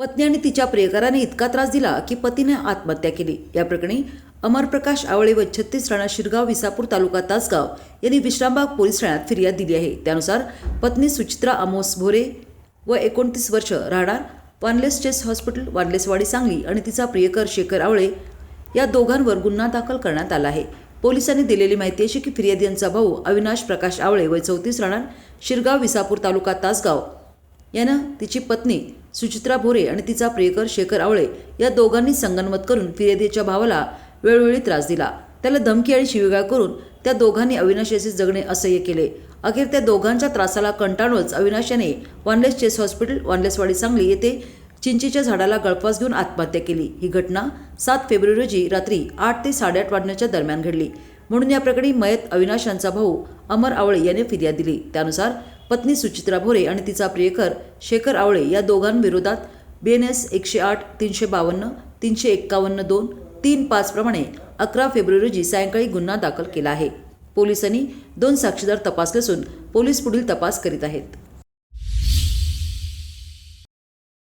पत्नी आणि तिच्या प्रियकराने इतका त्रास दिला की पतीने आत्महत्या केली. या प्रकरणी अमर प्रकाश आवळे व छत्तीस राणा शिरगाव विसापूर तालुका तासगाव यांनी विश्रामबाग पोलीस ठाण्यात फिर्याद दिली आहे. त्यानुसार पत्नी सुचित्रा अमोस भोरे व एकोणतीस वर्ष राहणार Wanless chest hospital Wanlesswadi Sangli आणि तिचा प्रियकर शेखर आवळे या दोघांवर गुन्हा दाखल करण्यात आला आहे. पोलिसांनी दिलेली माहिती अशी की फिर्यादी यांचा भाऊ अविनाश प्रकाश आवळे वय चौतीस राहणार शिरगाव विसापूर तालुका तासगाव यानं तिची पत्नी सुचित्रा भोरे आणि तिचा प्रियकर शेखर आवळे या दोघांनी संगनमत करून फिर्यादीच्या भावाला वेळोवेळी त्रास दिला. त्याला धमकी आणि शिवीगाळ करून त्या दोघांनी अविनाश याचे जगणे असह्य केले. अखेर त्या दोघांच्या त्रासाला कंटाळूनच अविनाश याने Wanless chest hospital Wanlesswadi Sangli येथे चिंचेच्या झाडाला गळफास घेऊन आत्महत्या केली. ही घटना सात फेब्रुवारी रोजी रात्री आठ ते साडेआठ वाजण्याच्या दरम्यान घडली. म्हणून या प्रकरणी मयत अविनाश यांचा भाऊ अमर आवळे याने फिर्याद दिली. त्यानुसार पत्नी सुचित्रा भोरे आणि तिचा प्रियकर शेखर आवळे या दोघांविरोधात बी एन एस एकशे आठ तीनशे बावन्न तीनशे एक्कावन्न दोन तीन पाचप्रमाणे अकरा फेब्रुवारी रोजी सायंकाळी गुन्हा दाखल केला आहे. पोलिसांनी दोन साक्षीदार तपासले असून पोलीस पुढील तपास करीत आहेत.